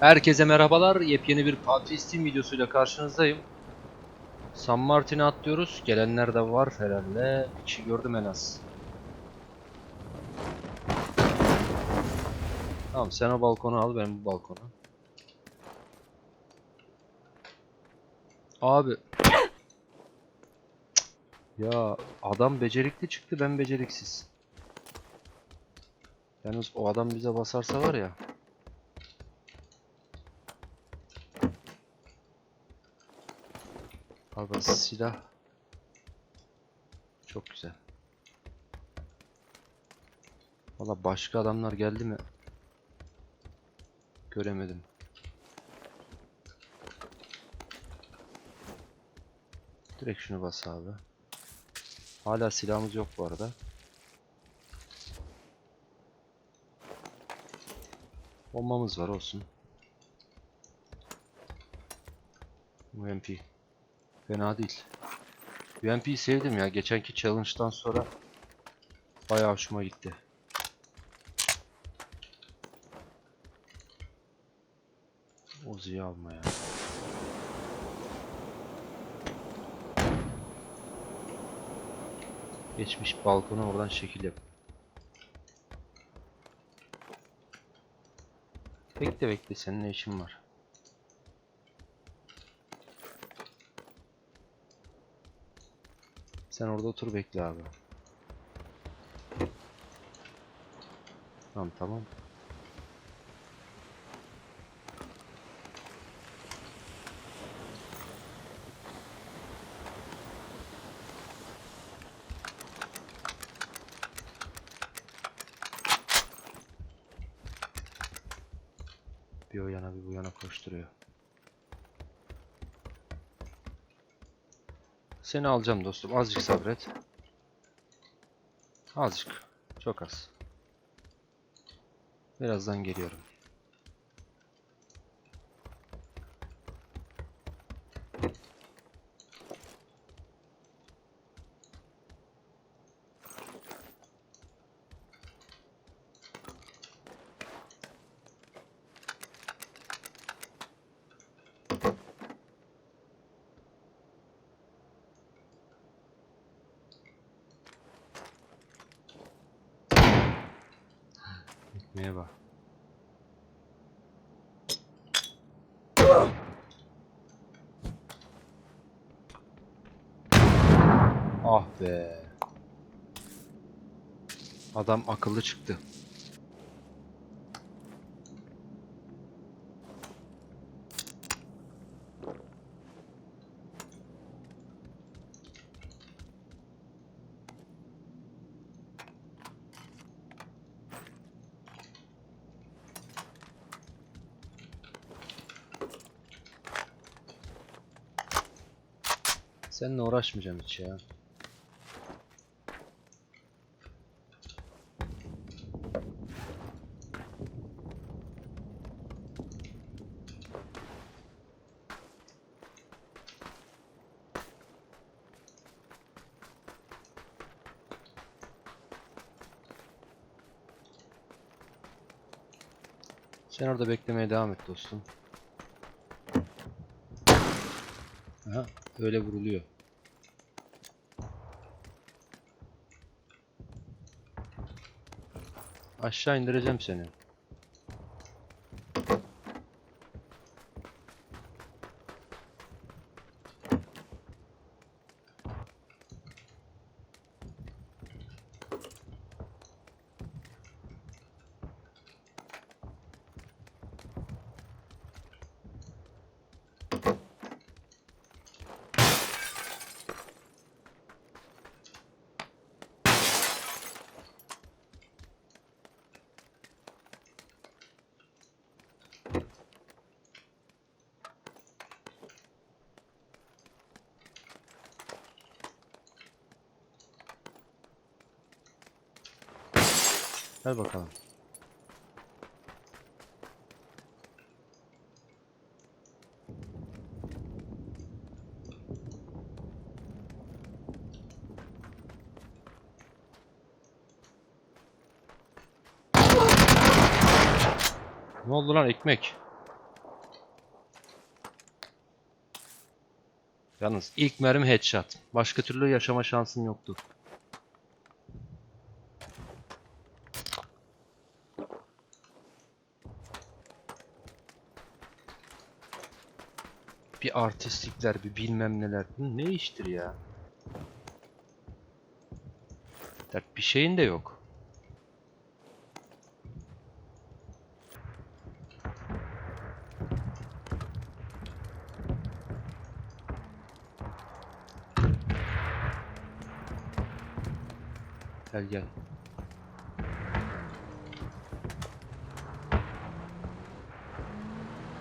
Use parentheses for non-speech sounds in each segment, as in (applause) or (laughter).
Herkese merhabalar. Yepyeni bir PUBG Steam videosuyla karşınızdayım. San Martin'e atlıyoruz. Gelenler de var herhalde. Kişi gördüm en az. Tamam sen o balkonu al ben bu balkonu. Abi. Ya adam becerikli çıktı ben beceriksiz. Yalnız o adam bize basarsa var ya. Abi silah. Çok güzel. Valla başka adamlar geldi mi? Göremedim. Direkt şunu bas abi. Hala silahımız yok bu arada. Bombamız var olsun. UMP. Fena değil. UMP'yi sevdim ya. Geçenki challenge'dan sonra bayağı hoşuma gitti. Uzi'yi alma ya. Geçmiş balkona oradan şekil yap. Bekle bekle senin ne işin var? Sen orada otur bekle abi. Tamam tamam. Bir o yana bir bu yana koşturuyor. Seni alacağım dostum. Azıcık sabret. Azıcık. Çok az. Birazdan geliyorum. Bak. Ah be. Adam akıllı çıktı. Seninle uğraşmayacağım hiç ya. Sen orada beklemeye devam et dostum. Öyle vuruluyor. Aşağı indireceğim seni. Ver bakalım. Ne oldu lan ekmek? Yalnız ilk mermi headshot. Başka türlü yaşama şansın yoktu. Bir artistlikler, bir bilmem neler. Bu ne iştir ya? Dert bir şeyin de yok. Gel gel.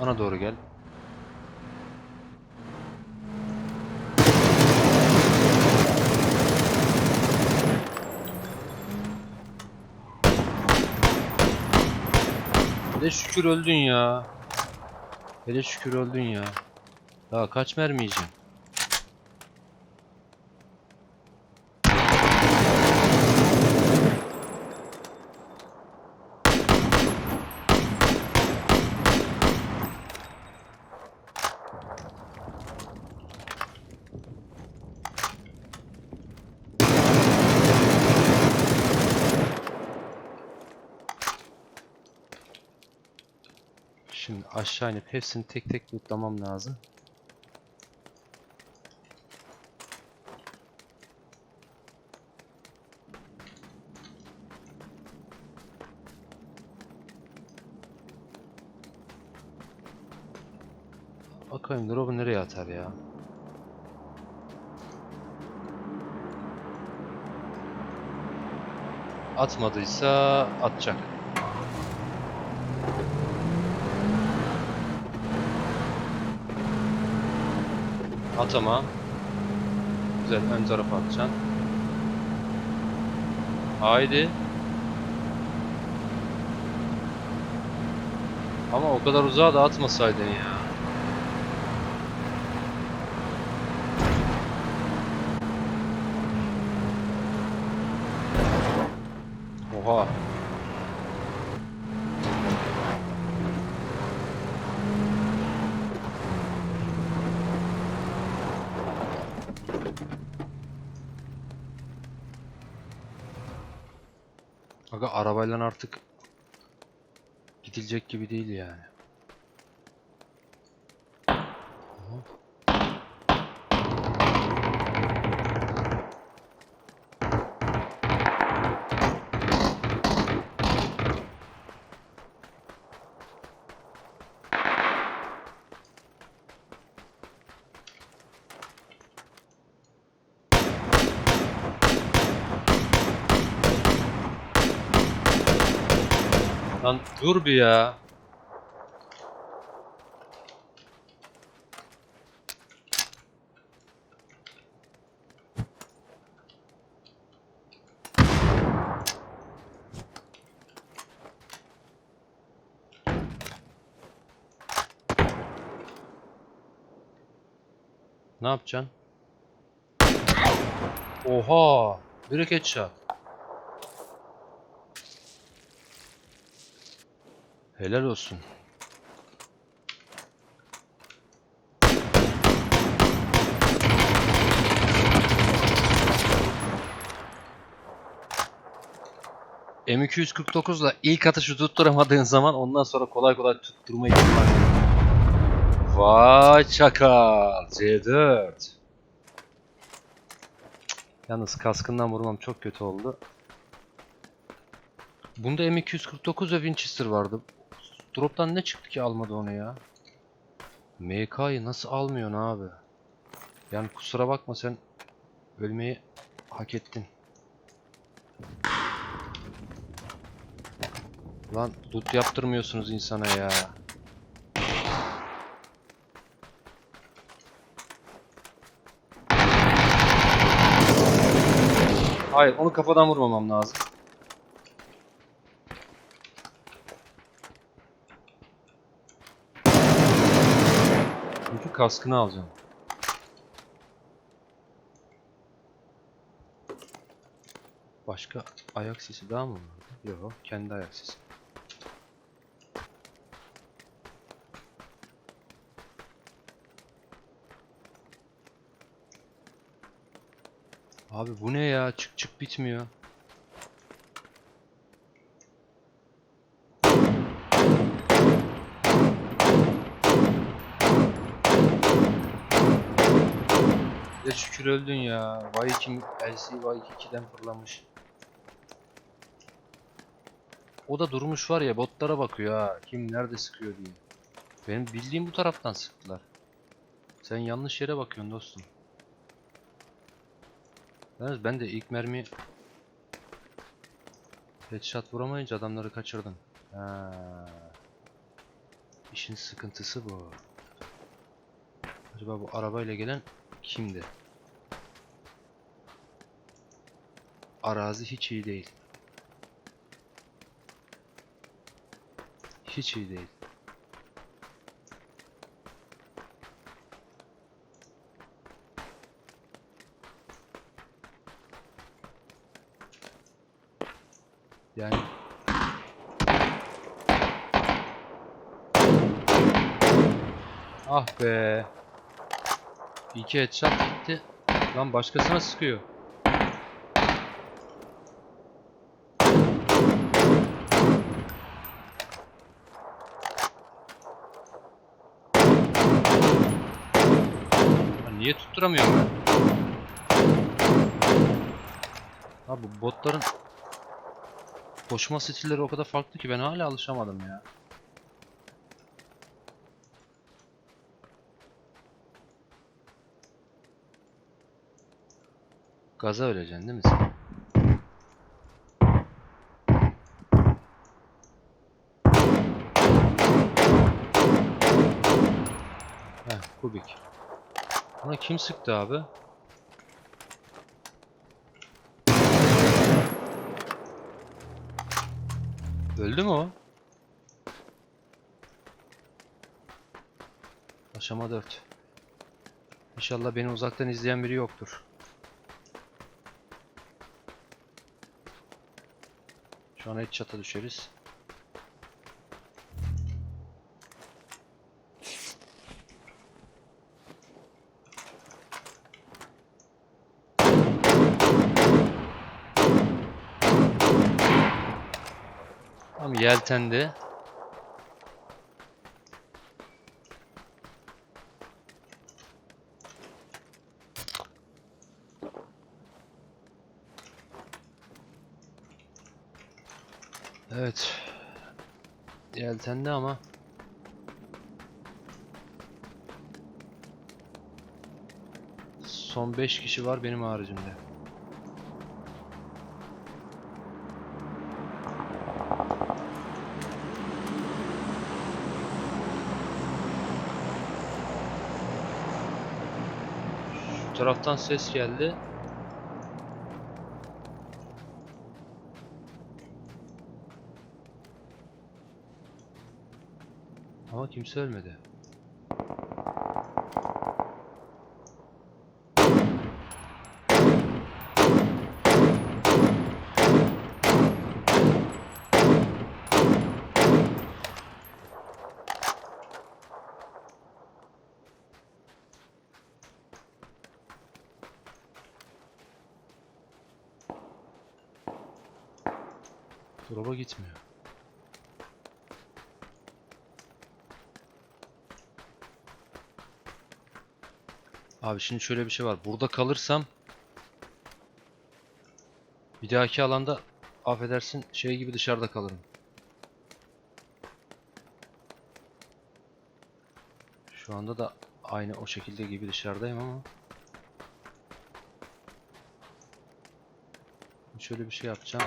Bana doğru gel. Hele şükür öldün ya. Hele şükür öldün ya. Daha kaç mermi yiyeceğim? Şimdi aşağı inip hepsini tek tek lootlamam lazım. Bakayım drop'u nereye atar ya? Atmadıysa atacak. Atama. Güzel ön tarafa atacaksın. Haydi. Ama o kadar uzağa da atmasaydın ya. Oha. Aga arabayla artık gidilecek gibi değil yani. Lan dur bir ya. Ne yapacaksın? Oha! Direkt headshot. Helal olsun. M249'la ilk atışı tutturamadığın zaman ondan sonra kolay kolay tutturma ihtimali. Vay çakal. C4. Yalnız kaskından vurmam çok kötü oldu. Bunda M249 ve Winchester vardı. Drop'tan ne çıktı ki almadı onu ya? MK'yı nasıl almıyorsun abi? Yani kusura bakma sen ölmeyi hak ettin. Lan loot yaptırmıyorsunuz insana ya. Hayır onu kafadan vurmamam lazım. kaskını alacağım. Başka ayak sesi daha mı vardı? Yok, kendi ayak sesi. Abi bu ne ya? Çık çık bitmiyor. Şükür öldün ya. Vay kim LC vay 2'den fırlamış. O da durmuş var ya botlara bakıyor ha. Kim nerede sıkıyor diye. Benim bildiğim bu taraftan sıktılar. Sen yanlış yere bakıyorsun dostum. Yalnız ben de ilk mermi headshot vuramayınca adamları kaçırdım. Ha. İşin sıkıntısı bu. Acaba bu arabayla gelen kimdi? Arazi hiç iyi değil. Hiç iyi değil. Yani Ah be. İki headshot gitti. Lan başkasına sıkıyor. Lan niye tutturamıyorum? Abi botların koşma stilleri o kadar farklı ki ben hala alışamadım ya. Gaza öleceksin değil mi sen? Heh, kubik. Buna kim sıktı abi? Öldü mü o? Aşama 4. İnşallah beni uzaktan izleyen biri yoktur. Şu an headshot'a düşeriz. Yeltendi. Evet. Yeltendi ama son 5 kişi var benim haricimde. Taraftan ses geldi. Ama kimse ölmedi. Drop'a gitmiyor. Abi şimdi şöyle bir şey var. Burada kalırsam bir dahaki alanda affedersin şey gibi dışarıda kalırım. Şu anda da aynı o şekilde gibi dışarıdayım ama şöyle bir şey yapacağım.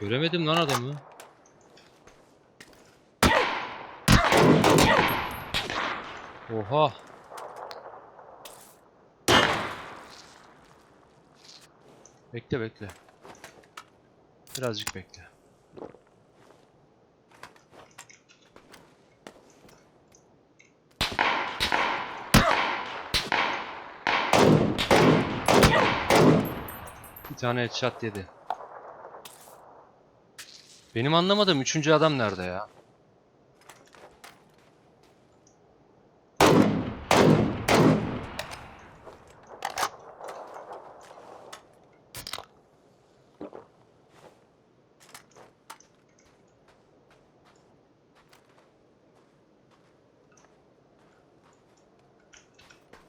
Göremedim lan adamı. Oha. Bekle bekle. Birazcık bekle. Bir tane headshot yedi. Benim anlamadığım üçüncü adam nerede ya?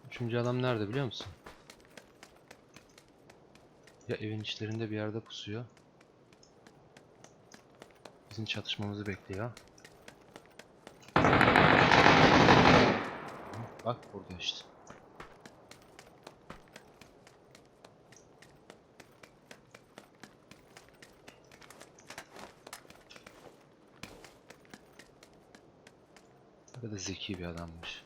Üçüncü adam nerede biliyor musun? Ya evin içlerinde bir yerde pusuyor. Bizim çatışmamızı bekliyor. Bak burada işte. Ne kadar zeki bir adammış.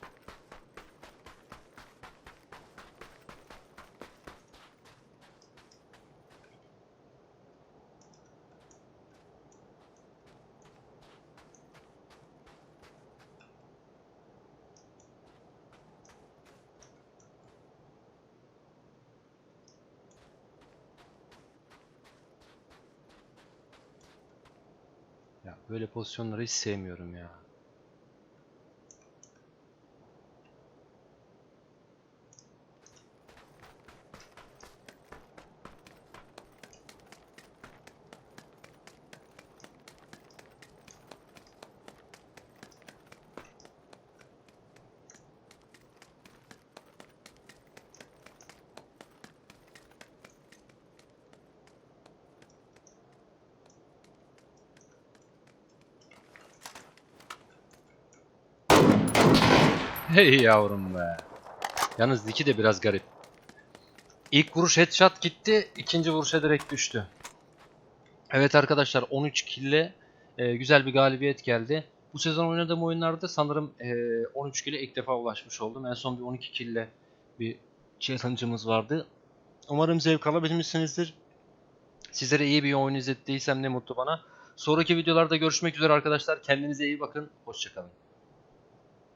Ya böyle pozisyonları hiç sevmiyorum ya. (laughs) Hey yavrum be. Yalnız Diki de biraz garip. İlk vuruş headshot gitti, ikinci vuruşa direkt düştü. Evet arkadaşlar 13 kille e, güzel bir galibiyet geldi. Bu sezon oynadığım oyunlarda sanırım e, 13 kille ilk defa ulaşmış oldum. En son bir 12 kille bir challenge'ımız vardı. Umarım zevk alabilmişsinizdir. Sizlere iyi bir oyun izlettiysem ne mutlu bana. Sonraki videolarda görüşmek üzere arkadaşlar. Kendinize iyi bakın. Hoşçakalın.